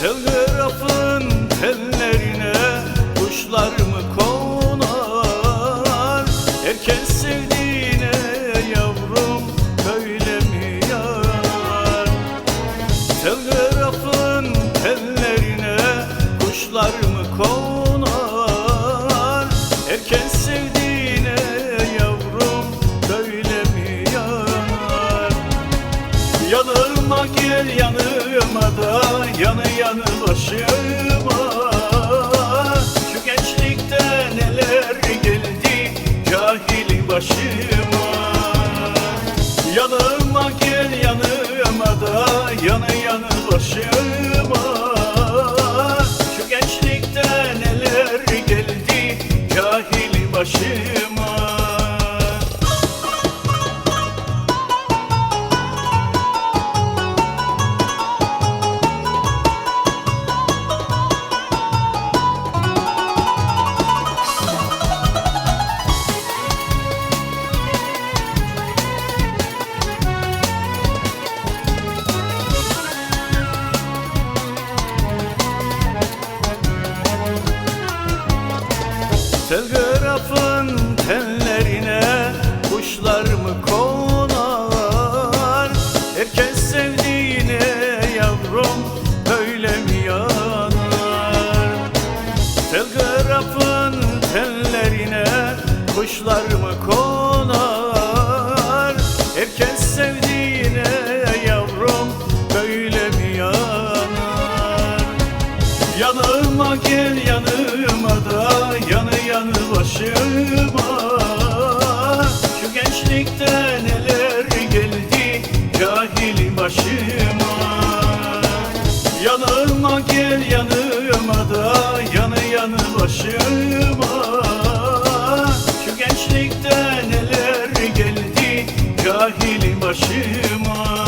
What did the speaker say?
Telgrafın tellerine kuşlar mı konar? Herkes sevdiğine yavrum böyle mi yanar Telgrafın tellerine kuşlar mı konar? Herkes sevdiğine yavrum böyle mi yanar Yanırma gel yanır yanı yanı başıma. Şu gençlikte neler geldi cahili başıma. Yanıma gel yanıma da yanı yanı başıma. Şu gençlikte neler geldi cahili başıma. Telgrafın tellerine kuşlar mı konar? Herkes sevdiğine yavrum böyle mi yanar? Telgrafın tellerine kuşlar mı konar başıma Şu gençlikte neler geldi cahil başıma. Yanıma gel yanıma da yanı yanı başıma. Şu gençlikte neler geldi cahil başıma.